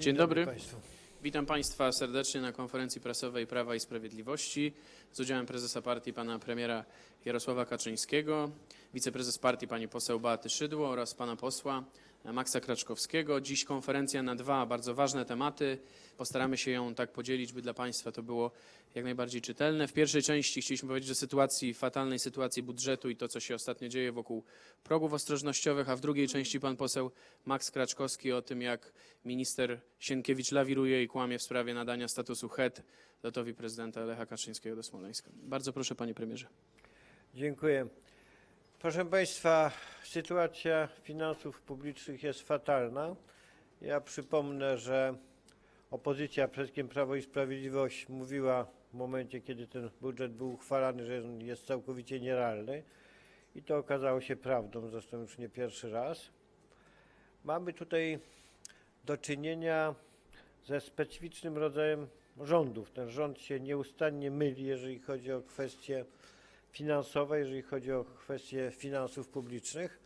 Dzień dobry. Państwu. Witam Państwa serdecznie na konferencji prasowej Prawa i Sprawiedliwości z udziałem prezesa partii pana premiera Jarosława Kaczyńskiego, wiceprezes partii pani poseł Beaty Szydło oraz pana posła Maksa Kraczkowskiego. Dziś konferencja na dwa bardzo ważne tematy. Postaramy się ją tak podzielić, by dla Państwa to było jak najbardziej czytelne. W pierwszej części chcieliśmy powiedzieć o sytuacji, fatalnej sytuacji budżetu i to, co się ostatnio dzieje wokół progów ostrożnościowych, a w drugiej części pan poseł Max Kraczkowski o tym, jak minister Sienkiewicz lawiruje i kłamie w sprawie nadania statusu HED lotowi prezydenta Lecha Kaczyńskiego do Smoleńska. Bardzo proszę, panie premierze. Dziękuję. Proszę Państwa, sytuacja finansów publicznych jest fatalna. Ja przypomnę, że opozycja, przede wszystkim Prawo i Sprawiedliwość, mówiła w momencie, kiedy ten budżet był uchwalany, że jest całkowicie nierealny. I to okazało się prawdą, zresztą już nie pierwszy raz. Mamy tutaj do czynienia ze specyficznym rodzajem rządów. Ten rząd się nieustannie myli, jeżeli chodzi o kwestie finansowe, jeżeli chodzi o kwestie finansów publicznych.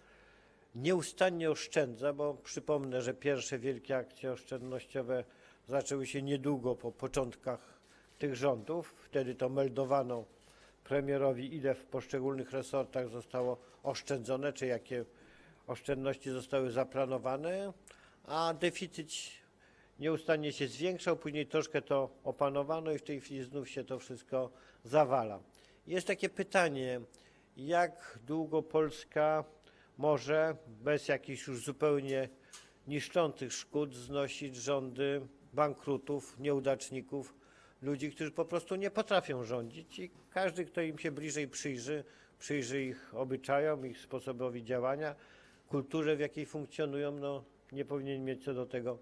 Nieustannie oszczędza, bo przypomnę, że pierwsze wielkie akcje oszczędnościowe zaczęły się niedługo po początkach tych rządów. Wtedy to meldowano premierowi, ile w poszczególnych resortach zostało oszczędzone, czy jakie oszczędności zostały zaplanowane, a deficyt nieustannie się zwiększał, później troszkę to opanowano i w tej chwili znów się to wszystko zawala. Jest takie pytanie, jak długo Polska może bez jakichś już zupełnie niszczących szkód znosić rządy bankrutów, nieudaczników, ludzi, którzy po prostu nie potrafią rządzić i każdy, kto im się bliżej przyjrzy, przyjrzy ich obyczajom, ich sposobowi działania, kulturze, w jakiej funkcjonują, no nie powinien mieć co do tego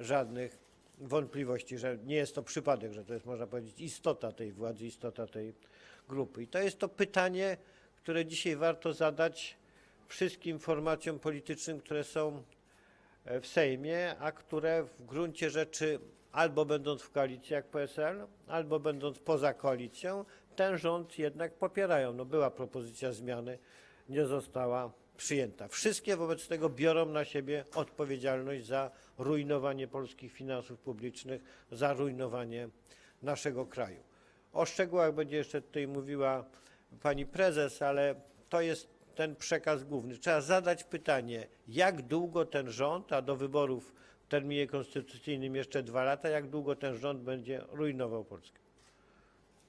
żadnych wątpliwości, że nie jest to przypadek, że to jest, można powiedzieć, istota tej władzy, istota tej grupy. I to jest to pytanie, które dzisiaj warto zadać wszystkim formacjom politycznym, które są e, w Sejmie, a które w gruncie rzeczy albo będąc w koalicji jak PSL, albo będąc poza koalicją, ten rząd jednak popierają. No była propozycja zmiany, nie została przyjęta. Wszystkie wobec tego biorą na siebie odpowiedzialność za rujnowanie polskich finansów publicznych, za rujnowanie naszego kraju. O szczegółach będzie jeszcze tutaj mówiła pani prezes, ale to jest ten przekaz główny. Trzeba zadać pytanie, jak długo ten rząd, a do wyborów w terminie konstytucyjnym jeszcze dwa lata, jak długo ten rząd będzie rujnował Polskę.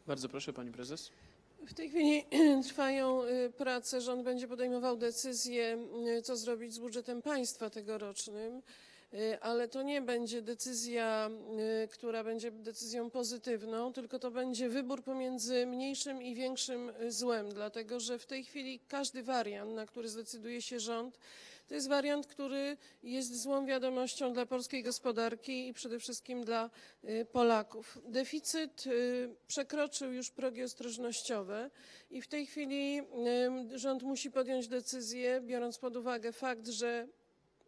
Bardzo proszę, pani prezes. W tej chwili trwają y, prace. Rząd będzie podejmował decyzję, y, co zrobić z budżetem państwa tegorocznym, ale to nie będzie decyzja, y, która będzie decyzją pozytywną, tylko to będzie wybór pomiędzy mniejszym i większym y, złem, dlatego że w tej chwili każdy wariant, na który zdecyduje się rząd, to jest wariant, który jest złą wiadomością dla polskiej gospodarki i przede wszystkim dla y, Polaków. Deficyt y, przekroczył już progi ostrożnościowe i w tej chwili y, rząd musi podjąć decyzję, biorąc pod uwagę fakt, że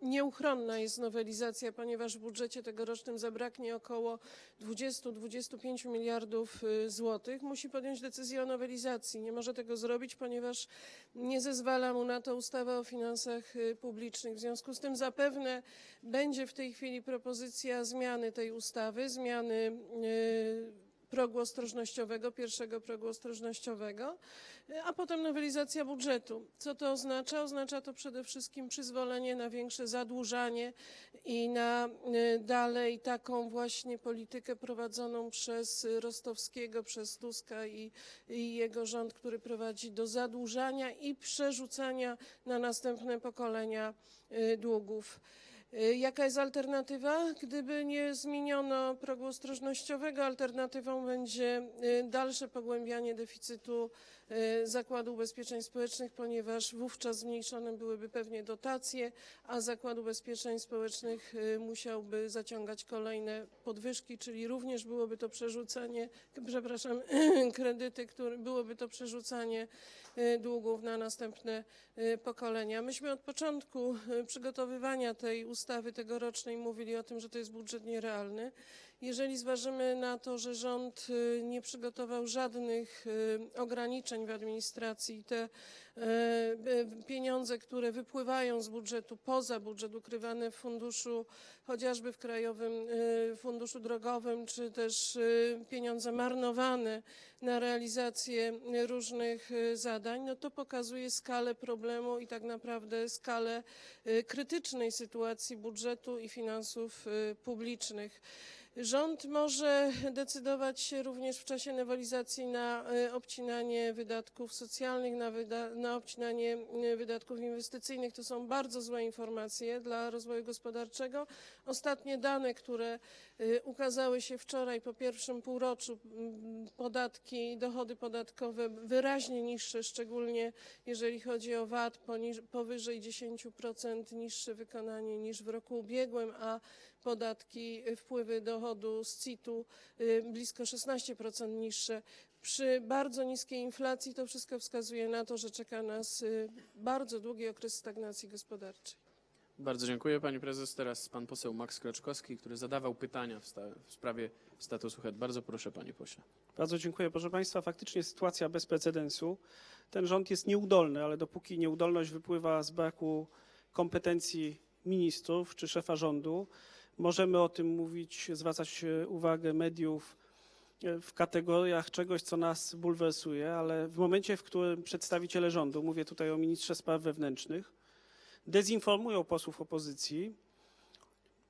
Nieuchronna jest nowelizacja, ponieważ w budżecie tegorocznym zabraknie około 20-25 miliardów y, złotych. Musi podjąć decyzję o nowelizacji. Nie może tego zrobić, ponieważ nie zezwala mu na to ustawa o finansach y, publicznych. W związku z tym zapewne będzie w tej chwili propozycja zmiany tej ustawy, zmiany y, progu ostrożnościowego, pierwszego progu ostrożnościowego, a potem nowelizacja budżetu. Co to oznacza? Oznacza to przede wszystkim przyzwolenie na większe zadłużanie i na y, dalej taką właśnie politykę prowadzoną przez Rostowskiego, przez Tuska i, i jego rząd, który prowadzi do zadłużania i przerzucania na następne pokolenia y, długów. Y, Jaka jest alternatywa? Gdyby nie zmieniono progu ostrożnościowego, alternatywą będzie y, dalsze pogłębianie deficytu y, Zakładu Ubezpieczeń Społecznych, ponieważ wówczas zmniejszone byłyby pewnie dotacje, a Zakład Ubezpieczeń Społecznych musiałby zaciągać kolejne podwyżki, czyli również byłoby to przerzucanie, przepraszam, kredyty, które, byłoby to przerzucanie długów na następne pokolenia. Myśmy od początku przygotowywania tej ustawy tegorocznej mówili o tym, że to jest budżet nierealny Jeżeli zważymy na to, że rząd y, nie przygotował żadnych y, ograniczeń w administracji, te e, pieniądze, które wypływają z budżetu poza budżet, ukrywane w funduszu, chociażby w Krajowym y, Funduszu Drogowym, czy też y, pieniądze marnowane na realizację y, różnych y, zadań, no to pokazuje skalę problemu i tak naprawdę skalę y, krytycznej sytuacji budżetu i finansów y, publicznych. Rząd może decydować się również w czasie nowelizacji na y, obcinanie wydatków socjalnych, na, wyda- na obcinanie y, wydatków inwestycyjnych. To są bardzo złe informacje dla rozwoju gospodarczego. Ostatnie dane, które y, ukazały się wczoraj po pierwszym półroczu, podatki, dochody podatkowe wyraźnie niższe, szczególnie jeżeli chodzi o VAT, powyżej 10% niższe wykonanie niż w roku ubiegłym, a podatki, y, wpływy dochodu z CIT-u y, blisko 16% niższe. Przy bardzo niskiej inflacji to wszystko wskazuje na to, że czeka nas y, bardzo długi okres stagnacji gospodarczej. Bardzo dziękuję pani prezes. Teraz pan poseł Max Klaczkowski, który zadawał pytania w, sta- w sprawie statusu HED. Bardzo proszę panie pośle. Bardzo dziękuję. Proszę Państwa, faktycznie sytuacja bez precedensu. Ten rząd jest nieudolny, ale dopóki nieudolność wypływa z braku kompetencji ministrów czy szefa rządu, możemy o tym mówić, zwracać e, uwagę mediów e, w kategoriach czegoś, co nas bulwersuje, ale w momencie, w którym przedstawiciele rządu, mówię tutaj o ministrze spraw wewnętrznych, dezinformują posłów opozycji,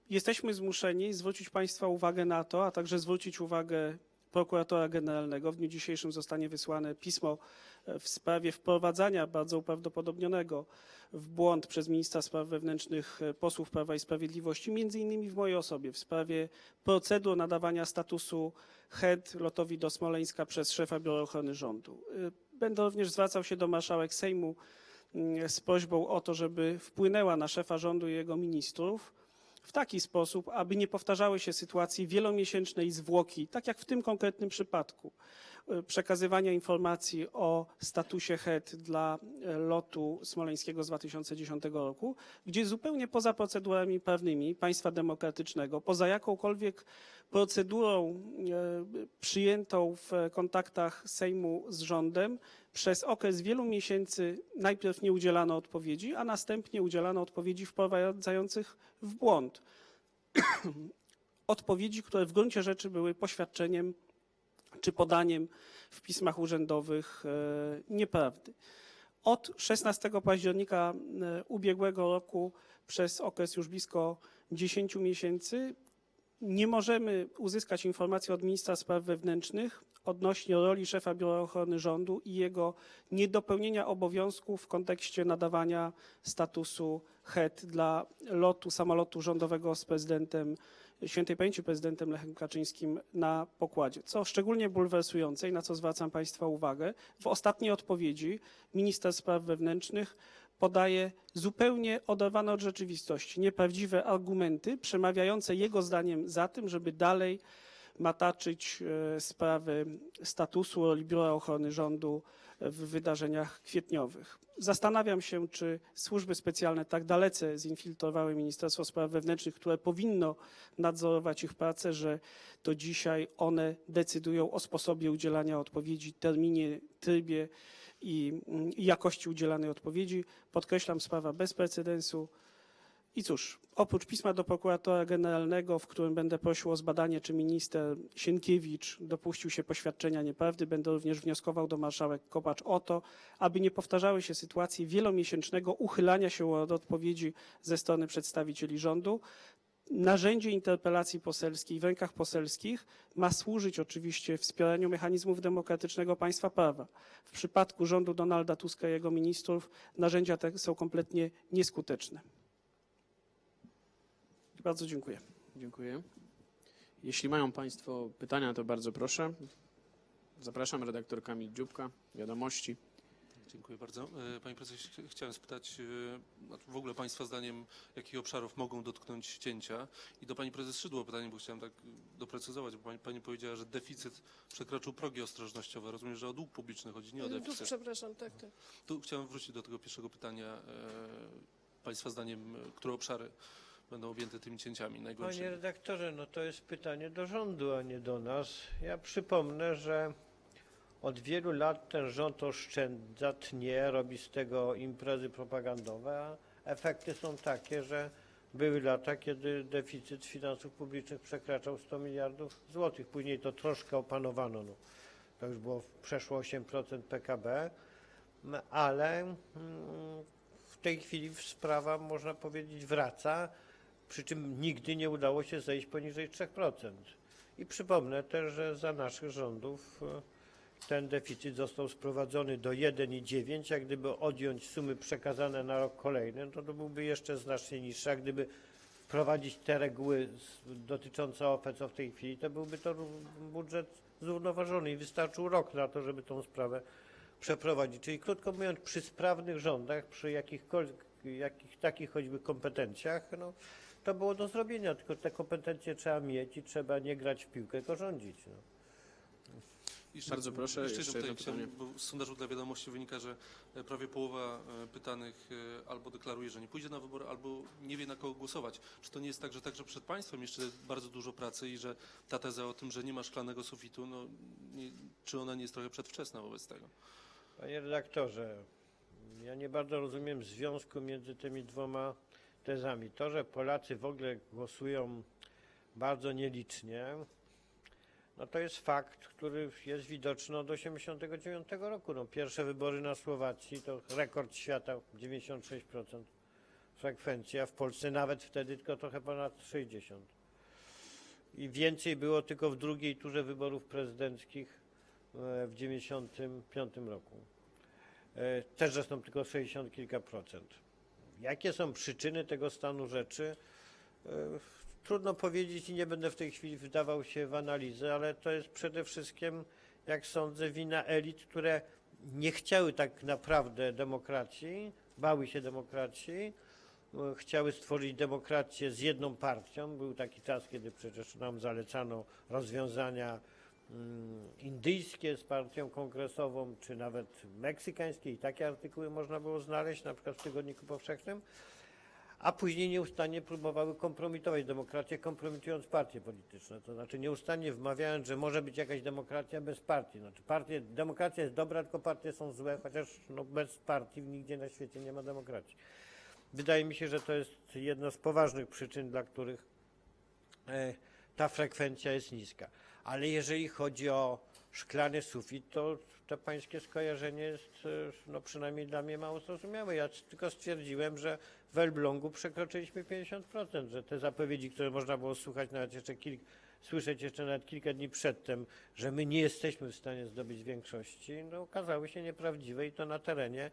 jesteśmy zmuszeni zwrócić Państwa uwagę na to, a także zwrócić uwagę prokuratora generalnego. W dniu dzisiejszym zostanie wysłane pismo e, w sprawie wprowadzania bardzo uprawdopodobnionego w błąd przez ministra spraw wewnętrznych e, posłów Prawa i Sprawiedliwości, między innymi w mojej osobie, w sprawie procedur nadawania statusu HED lotowi do Smoleńska przez szefa Biura Ochrony Rządu. E, Będę również zwracał się do marszałek Sejmu mm, z prośbą o to, żeby wpłynęła na szefa rządu i jego ministrów w taki sposób, aby nie powtarzały się sytuacje wielomiesięcznej zwłoki, tak jak w tym konkretnym przypadku, przekazywania informacji o statusie HED dla e, lotu smoleńskiego z 2010 roku, gdzie zupełnie poza procedurami prawnymi państwa demokratycznego, poza jakąkolwiek procedurą e, przyjętą w kontaktach Sejmu z rządem, przez okres wielu miesięcy najpierw nie udzielano odpowiedzi, a następnie udzielano odpowiedzi wprowadzających w błąd. odpowiedzi, które w gruncie rzeczy były poświadczeniem czy podaniem w pismach urzędowych e, nieprawdy. Od 16 października e, ubiegłego roku przez okres już blisko 10 miesięcy nie możemy uzyskać informacji od ministra spraw wewnętrznych odnośnie roli szefa Biura Ochrony Rządu i jego niedopełnienia obowiązków w kontekście nadawania statusu HED dla lotu samolotu rządowego z prezydentem świętej pamięci prezydentem Lechem Kaczyńskim na pokładzie. Co szczególnie bulwersujące i na co zwracam Państwa uwagę, w ostatniej odpowiedzi minister spraw wewnętrznych podaje zupełnie oderwane od rzeczywistości, nieprawdziwe argumenty przemawiające jego zdaniem za tym, żeby dalej mataczyć e, sprawy statusu roli Biura Ochrony Rządu w wydarzeniach kwietniowych. Zastanawiam się, czy służby specjalne tak dalece zinfiltrowały Ministerstwo Spraw Wewnętrznych, które powinno nadzorować ich pracę, że to dzisiaj one decydują o sposobie udzielania odpowiedzi, terminie, trybie i mm, i jakości udzielanej odpowiedzi. Podkreślam, sprawa bez precedensu. I cóż, oprócz pisma do prokuratora generalnego, w którym będę prosił o zbadanie, czy minister Sienkiewicz dopuścił się poświadczenia nieprawdy, będę również wnioskował do marszałek Kopacz o to, aby nie powtarzały się sytuacje wielomiesięcznego uchylania się od odpowiedzi ze strony przedstawicieli rządu. Narzędzie interpelacji poselskiej w rękach poselskich ma służyć oczywiście wspieraniu mechanizmów demokratycznego państwa prawa. W przypadku rządu Donalda Tuska i jego ministrów narzędzia te są kompletnie nieskuteczne. Bardzo dziękuję. Dziękuję. Jeśli mają państwo pytania, to bardzo proszę. Zapraszam redaktor Kamil Dziubka, Wiadomości. Dziękuję bardzo. E, Panie prezesie, ch- chciałem spytać e, w ogóle Państwa zdaniem, jakich obszarów mogą dotknąć cięcia? I do Pani Prezes Szydło pytanie, bo chciałem tak doprecyzować, bo Pani, pani powiedziała, że deficyt przekroczył progi ostrożnościowe. Rozumiem, że o dług publiczny chodzi, nie o Tu, deficyt. przepraszam, tak, tak. Tu chciałem wrócić do tego pierwszego pytania. E, Państwa zdaniem, które obszary będą objęte tymi cięciami Panie najgłębszymi? redaktorze, no to jest pytanie do rządu, a nie do nas. Ja przypomnę, że od wielu lat ten rząd oszczędza, tnie, robi z tego imprezy propagandowe, a efekty są takie, że były lata, kiedy deficyt finansów publicznych przekraczał 100 miliardów złotych. Później to troszkę opanowano. No. To już było przeszło 8% PKB, ale mm, w tej chwili sprawa, można powiedzieć, wraca przy czym nigdy nie udało się zejść poniżej 3%. I przypomnę też, że za naszych rządów e, ten deficyt został sprowadzony do 1,9, a gdyby odjąć sumy przekazane na rok kolejny, no to, to byłby jeszcze znacznie niższy, a gdyby wprowadzić te reguły dotyczące OFE, co w tej chwili, to byłby to budżet zrównoważony i wystarczył rok na to, żeby tą sprawę przeprowadzić. Czyli krótko mówiąc, przy sprawnych rządach, przy jakichkolwiek, jakich, takich choćby kompetencjach, no, to było do zrobienia, tylko te kompetencje trzeba mieć i trzeba nie grać w piłkę, tylko rządzić. No. Jeszcze- Bardzo proszę, Jeszcze, jeszcze tutaj jedno pytanie. bo z sondażu dla wiadomości wynika, że e, prawie połowa e, pytanych e, albo deklaruje, że nie pójdzie na wybory, albo nie wie na kogo głosować. Czy to nie jest tak, że także przed państwem jeszcze bardzo dużo pracy i że ta teza o tym, że nie ma szklanego sufitu, no, nie, czy ona nie jest trochę przedwczesna wobec tego? Panie redaktorze, ja nie bardzo rozumiem związku między tymi dwoma tezami. To, że Polacy w ogóle głosują bardzo nielicznie, no to jest fakt, który jest widoczny od 1989 roku. No, pierwsze wybory na Słowacji to rekord świata, 96% frekwencja, w Polsce nawet wtedy tylko trochę ponad 60%. I więcej było tylko w drugiej turze wyborów prezydenckich e, w 95 roku. E, Też zresztą tylko 60 kilka procent. Jakie są przyczyny tego stanu rzeczy? E, Trudno powiedzieć i nie będę w tej chwili wdawał się w analizę, ale to jest przede wszystkim, jak sądzę, wina elit, które nie chciały tak naprawdę demokracji, bały się demokracji, e, chciały stworzyć demokrację z jedną partią. Był taki czas, kiedy przecież nam zalecano rozwiązania indyjskie z partią kongresową, czy nawet meksykańskie i takie artykuły można było znaleźć na przykład w Tygodniku Powszechnym, a później nieustannie próbowały kompromitować demokrację, kompromitując partie polityczne. To znaczy nieustannie wmawiając, że może być jakaś demokracja bez partii. Znaczy partie, demokracja jest dobra, tylko partie są złe, chociaż no, bez partii nigdzie na świecie nie ma demokracji. Wydaje mi się, że to jest jedna z poważnych przyczyn, dla których e, ta frekwencja jest niska. Ale jeżeli chodzi o szklany sufit, to to pańskie skojarzenie jest e, no, przynajmniej dla mnie mało zrozumiałe. Ja tylko stwierdziłem, że w Elblągu przekroczyliśmy 50%, że te zapowiedzi, które można było słuchać nawet jeszcze kilk, słyszeć jeszcze nawet kilka dni przedtem, że my nie jesteśmy w stanie zdobyć większości, no, okazały się nieprawdziwe i to na terenie,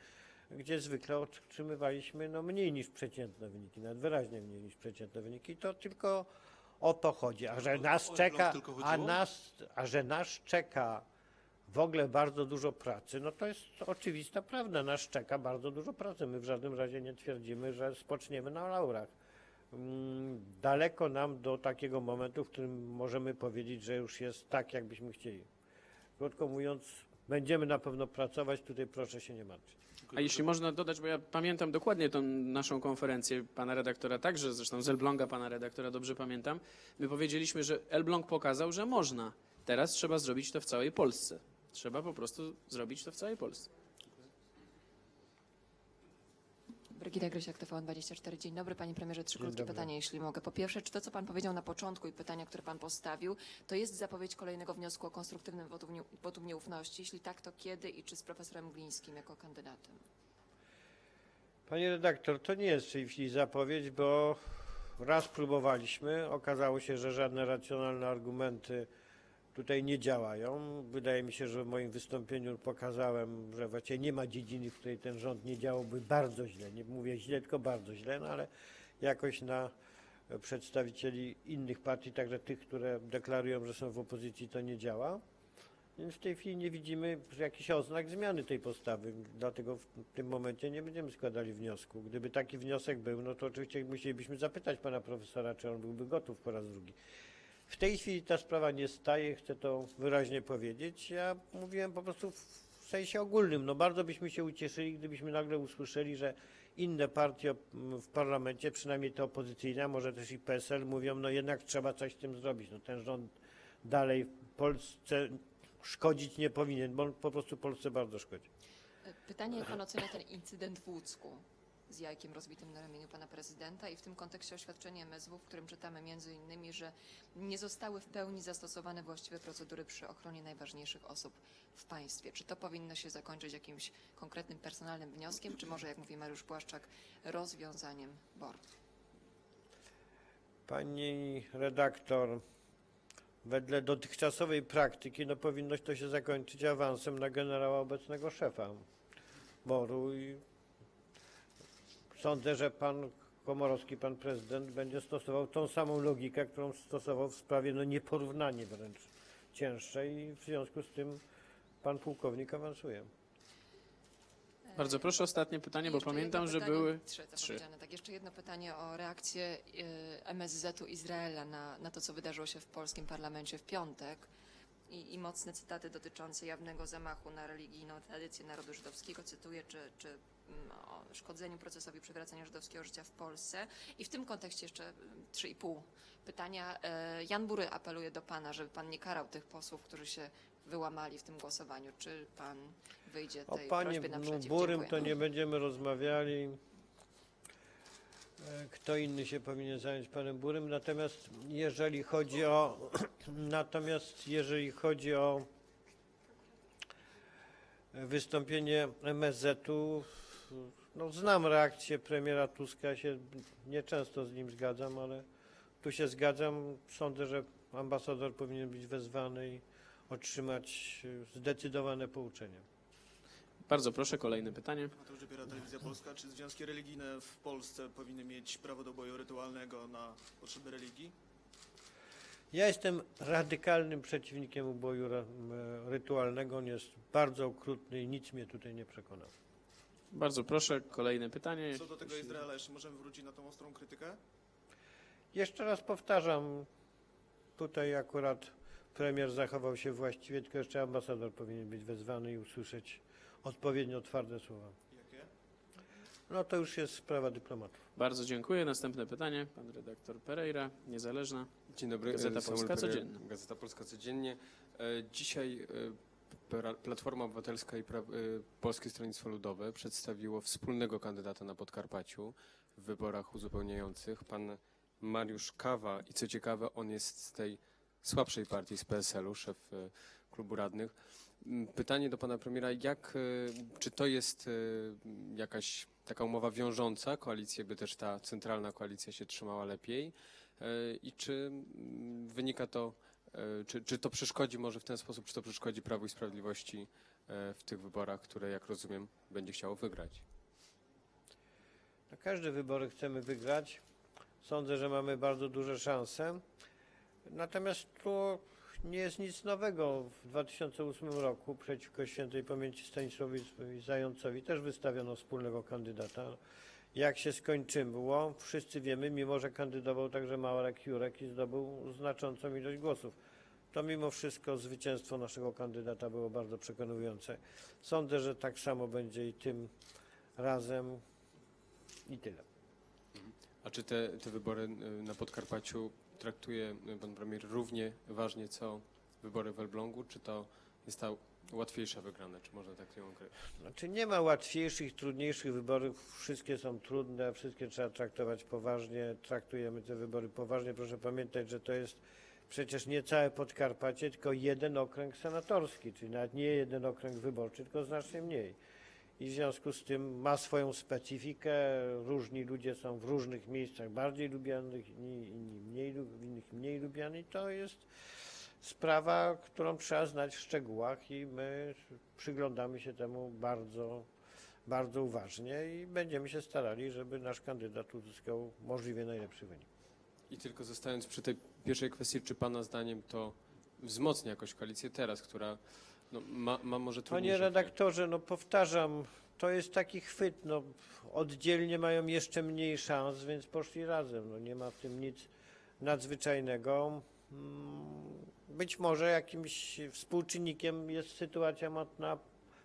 gdzie zwykle otrzymywaliśmy no, mniej niż przeciętne wyniki, nawet wyraźnie mniej niż przeciętne wyniki. To tylko o to chodzi. A że nas czeka, a nas, a że nas czeka w ogóle bardzo dużo pracy, no to jest oczywista prawda. Nas czeka bardzo dużo pracy. My w żadnym razie nie twierdzimy, że spoczniemy na laurach. Mm, Daleko nam do takiego momentu, w którym możemy powiedzieć, że już jest tak, jakbyśmy chcieli. Krótko mówiąc, będziemy na pewno pracować, tutaj proszę się nie martwić. A jeśli można dodać, bo ja pamiętam dokładnie tą naszą konferencję pana redaktora, także zresztą z Elbląga pana redaktora dobrze pamiętam, my powiedzieliśmy, że Elbląg pokazał, że można. Teraz trzeba zrobić to w całej Polsce. Trzeba po prostu zrobić to w całej Polsce. Brygida Grysiak, TVN24. Dzień dobry, panie premierze. Trzy krótkie dobry. pytania, jeśli mogę. Po pierwsze, czy to, co pan powiedział na początku i pytania, które pan postawił, to jest zapowiedź kolejnego wniosku o konstruktywnym wotum, nie, wotum nieufności? Jeśli tak, to kiedy i czy z profesorem Glińskim jako kandydatem? Panie redaktor, to nie jest w tej chwili zapowiedź, bo raz próbowaliśmy, okazało się, że żadne racjonalne argumenty tutaj nie działają. Wydaje mi się, że w moim wystąpieniu pokazałem, że właściwie nie ma dziedziny, w której ten rząd nie działałby bardzo źle. Nie mówię źle, tylko bardzo źle, no ale jakoś na przedstawicieli innych partii, także tych, które deklarują, że są w opozycji, to nie działa. Więc w tej chwili nie widzimy jakichś oznak zmiany tej postawy, dlatego w tym momencie nie będziemy składali wniosku. Gdyby taki wniosek był, no to oczywiście musielibyśmy zapytać pana profesora, czy on byłby gotów po raz drugi. W tej chwili ta sprawa nie staje, chcę to wyraźnie powiedzieć. Ja mówiłem po prostu w w sensie ogólnym. No bardzo byśmy się ucieszyli, gdybyśmy nagle usłyszeli, że inne partie w parlamencie, przynajmniej te opozycyjne, może też i PSL, mówią, no jednak trzeba coś z tym zrobić. No ten rząd dalej Polsce szkodzić nie powinien, bo on po prostu Polsce bardzo szkodzi. Pytanie, jak pan ocenia ten incydent w Łódzku z jajkiem rozbitym na ramieniu pana prezydenta i w tym kontekście oświadczenie MSW, w którym czytamy między innymi, że nie zostały w pełni zastosowane właściwe procedury przy ochronie najważniejszych osób w państwie. Czy to powinno się zakończyć jakimś konkretnym personalnym wnioskiem, czy może, jak mówi Mariusz Błaszczak, rozwiązaniem BOR? Pani redaktor, wedle dotychczasowej praktyki no powinno to się zakończyć awansem na generała obecnego szefa BOR-u i sądzę, że pan Komorowski, pan prezydent będzie stosował tą samą logikę, którą stosował w sprawie no nieporównanie wręcz cięższej i w związku z tym pan pułkownik awansuje. Bardzo proszę, ostatnie pytanie, bo Jeszcze pamiętam, jedno że pytanie- były trzy, trzy. zapowiedziane. Tak, jeszcze jedno pytanie o reakcję y, MSZ-u Izraela na, na to, co wydarzyło się w polskim parlamencie w piątek. I, I mocne cytaty dotyczące jawnego zamachu na religijną tradycję narodu żydowskiego. Cytuję, czy, czy o szkodzeniu procesowi przywracania żydowskiego życia w Polsce. I w tym kontekście jeszcze mm, trzy i pół pytania. E, Jan Bury apeluje do pana, żeby pan nie karał tych posłów, którzy się wyłamali w tym głosowaniu. Czy pan wyjdzie O tej panie prośbie no, naprzeciw? Burym Dziękuję. to nie będziemy rozmawiali. E, Kto inny się powinien zająć panem Burym? Natomiast jeżeli chodzi o natomiast jeżeli chodzi o wystąpienie MSZ-u, no znam reakcję premiera Tuska, ja się nieczęsto z nim zgadzam, ale tu się zgadzam. Sądzę, że ambasador powinien być wezwany i otrzymać e, zdecydowane pouczenia. Bardzo proszę, kolejne pytanie. Mateusz Dopiera, Telewizja Polska. Czy związki religijne w Polsce powinny mieć prawo do boju rytualnego na potrzeby religii? Ja jestem radykalnym przeciwnikiem uboju m, rytualnego. On jest bardzo okrutny i nic mnie tutaj nie przekona. Bardzo proszę, kolejne pytanie. Co do tego Izraela, jeszcze możemy wrócić na tą ostrą krytykę? Jeszcze raz powtarzam, tutaj akurat premier zachował się właściwie, tylko jeszcze ambasador powinien być wezwany i usłyszeć odpowiednio twarde słowa. Jakie? No to już jest sprawa dyplomatów. Bardzo dziękuję. Następne pytanie. Pan redaktor Pereira, niezależna. Dzień dobry. Gazeta Samuel Polska Pereira, Codziennie. Gazeta Polska Codziennie. E, Dzisiaj e, Platforma Obywatelska i e, Polskie Stronnictwo Ludowe przedstawiło wspólnego kandydata na Podkarpaciu w wyborach uzupełniających. Pan Mariusz Kawa i co ciekawe, on jest z tej słabszej partii, z PSL-u, szef e, klubu radnych. M, Pytanie do pana premiera, jak, e, czy to jest jakaś taka umowa wiążąca koalicję, by też ta centralna koalicja się trzymała lepiej? I czy mm, wynika to, czy, czy to przeszkodzi może w ten sposób, czy to przeszkodzi Prawu i Sprawiedliwości e, w tych wyborach, które jak rozumiem będzie chciało wygrać? Na każde wybory chcemy wygrać. Sądzę, że mamy bardzo duże szanse. Natomiast to nie jest nic nowego. W 2008 roku przeciwko świętej pamięci Stanisławowi Zającowi też wystawiono wspólnego kandydata. Jak się skończyło, wszyscy wiemy, mimo że kandydował także Małek Jurek i zdobył znaczącą ilość głosów. To mimo wszystko zwycięstwo naszego kandydata było bardzo przekonujące. Sądzę, że tak samo będzie i tym razem i tyle. A czy te, te wybory e, na Podkarpaciu traktuje pan premier równie ważnie co wybory w Elblągu, czy to jest ta łatwiejsza wygrana, czy można tak ją określić? Znaczy nie ma łatwiejszych, trudniejszych wyborów. Wszystkie są trudne, wszystkie trzeba traktować poważnie. Traktujemy te wybory poważnie. Proszę pamiętać, że to jest przecież nie całe Podkarpacie, tylko jeden okręg senatorski, czyli nawet nie jeden okręg wyborczy, tylko znacznie mniej. I w związku z tym ma swoją specyfikę. Różni ludzie są w różnych miejscach bardziej lubianych, inni, mniej, w innych mniej lubiani. To jest sprawa, którą trzeba znać w szczegółach i my przyglądamy się temu bardzo, bardzo uważnie i będziemy się starali, żeby nasz kandydat uzyskał możliwie najlepszy wynik. I tylko zostając przy tej pierwszej kwestii, czy pana zdaniem to wzmocni jakoś koalicję teraz, która no, ma, ma może Panie trudniejsze redaktorze, no powtarzam, to jest taki chwyt, no oddzielnie mają jeszcze mniej szans, więc poszli razem, no nie ma w tym nic nadzwyczajnego. Mm, Być może jakimś współczynnikiem jest sytuacja na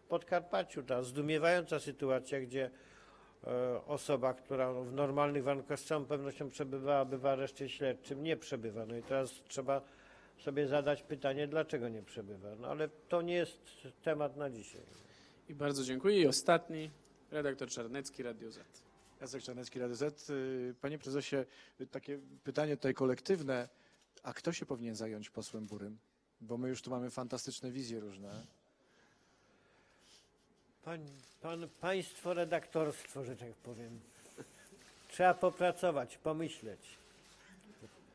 Podkarpaciu. Ta zdumiewająca sytuacja, gdzie e, osoba, która w normalnych warunkach z całą pewnością przebywałaby w areszcie śledczym, nie przebywa. No i teraz trzeba sobie zadać pytanie, dlaczego nie przebywa. No ale to nie jest temat na dzisiaj. I bardzo dziękuję. I ostatni, redaktor Czarnecki, Radio Z. Jacek Czarnecki, Rady Z. Y, Panie prezesie, takie pytanie tutaj kolektywne. A kto się powinien zająć posłem Burym? Bo my już tu mamy fantastyczne wizje różne. Pan, pan, państwo redaktorstwo, że tak powiem. Trzeba popracować, pomyśleć.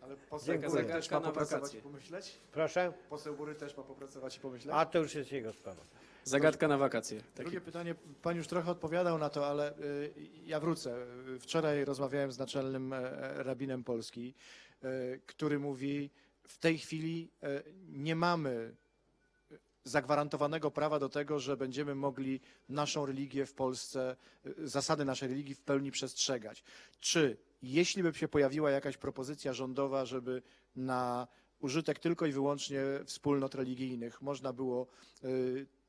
Ale poseł Dziękuję. Bury też ma popracować i pomyśleć? Proszę? Poseł Bury też ma popracować i pomyśleć? A to już jest jego sprawa. Zagadka na wakacje. Taki Drugie pytanie, pan już trochę odpowiadał na to, ale y, ja wrócę. Wczoraj rozmawiałem z naczelnym e, e, rabinem Polski, który mówi, w tej chwili e, nie mamy zagwarantowanego prawa do tego, że będziemy mogli naszą religię w Polsce, y, zasady naszej religii w pełni przestrzegać. Czy jeśli by się pojawiła jakaś propozycja rządowa, żeby na użytek tylko i wyłącznie wspólnot religijnych można było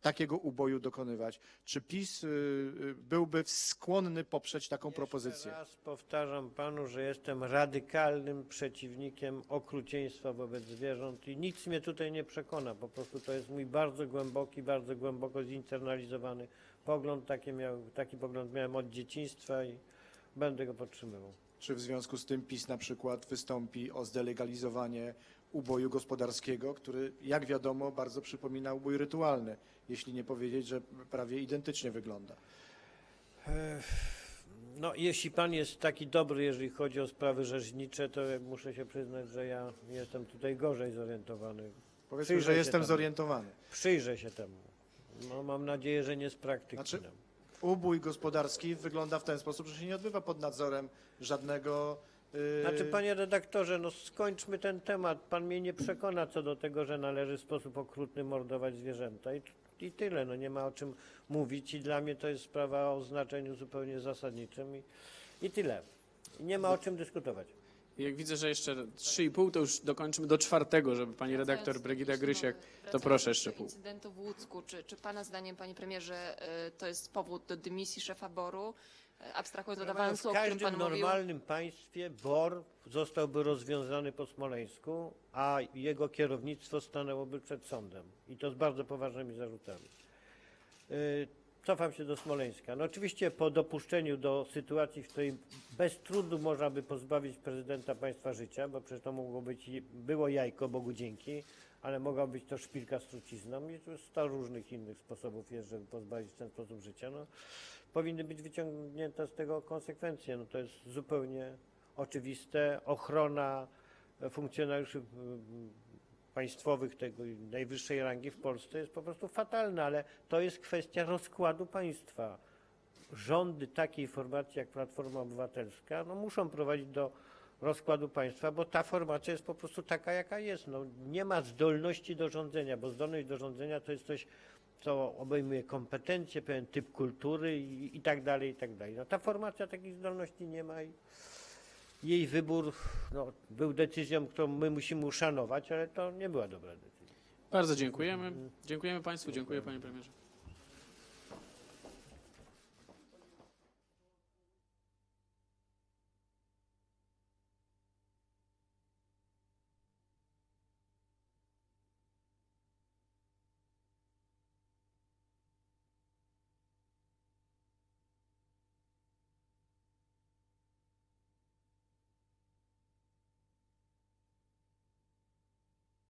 takiego uboju dokonywać, czy PiS y, y, byłby skłonny poprzeć taką propozycję? Jeszcze raz powtarzam panu, że jestem radykalnym przeciwnikiem okrucieństwa wobec zwierząt i nic mnie tutaj nie przekona. Po prostu to jest mój bardzo głęboki, bardzo głęboko zinternalizowany pogląd. Taki, miał, taki pogląd miałem od dzieciństwa i będę go podtrzymywał. Czy w związku z tym PiS na przykład wystąpi o zdelegalizowanie uboju gospodarskiego, który jak wiadomo bardzo przypomina ubój rytualny, jeśli nie powiedzieć, że prawie identycznie wygląda? No, jeśli pan jest taki dobry, jeżeli chodzi o sprawy rzeźnicze, to muszę się przyznać, że ja jestem tutaj gorzej zorientowany. Powiedzmy, Przyjrzę że jestem temu. zorientowany. Przyjrzę się temu. No, mam nadzieję, że nie z praktyki. Znaczy-. Ubój gospodarski wygląda w ten sposób, że się nie odbywa pod nadzorem żadnego. Znaczy, panie redaktorze, no skończmy ten temat. Pan mnie nie przekona co do tego, że należy w sposób okrutny mordować zwierzęta. I, i tyle, no nie ma o czym mówić. I dla mnie to jest sprawa o znaczeniu zupełnie zasadniczym. I, i tyle. I nie ma o czym dyskutować. Jak widzę, że jeszcze 3,5, to już dokończymy do czwartego, żeby pani redaktor Brygida Grysiak, to proszę jeszcze pół. incydentu w Łódzku, czy, czy pana zdaniem, panie premierze, y, to jest powód do dymisji szefa BOR-u? Y, Abstrahując od awansu, o w którym każdym pan mówił. normalnym państwie BOR zostałby rozwiązany po Smoleńsku, a jego kierownictwo stanęłoby przed sądem. I to z bardzo poważnymi zarzutami. Yy, Cofam się do Smoleńska. No oczywiście po dopuszczeniu do sytuacji, w której bez trudu można by pozbawić prezydenta państwa życia, bo przecież to mogło być, i- było jajko, Bogu dzięki, ale mogła być to szpilka z trucizną i tu sto różnych innych sposobów jest, żeby pozbawić ten sposób życia. No, powinny być wyciągnięte z tego konsekwencje. No to jest zupełnie oczywiste. Ochrona e, funkcjonariuszy państwowych tego najwyższej rangi w Polsce jest po prostu fatalna, ale to jest kwestia rozkładu państwa. Rządy takiej formacji jak Platforma Obywatelska no muszą prowadzić do rozkładu państwa, bo ta formacja jest po prostu taka, jaka jest. No, nie ma zdolności do rządzenia, bo zdolność do rządzenia to jest coś, co obejmuje kompetencje, pewien typ kultury i, i tak dalej, i tak dalej. No, ta formacja takich zdolności nie ma i jej wybór no, był decyzją, którą my musimy uszanować, ale to nie była dobra decyzja. Bardzo dziękujemy. Dziękujemy państwu, dziękuję panie premierze.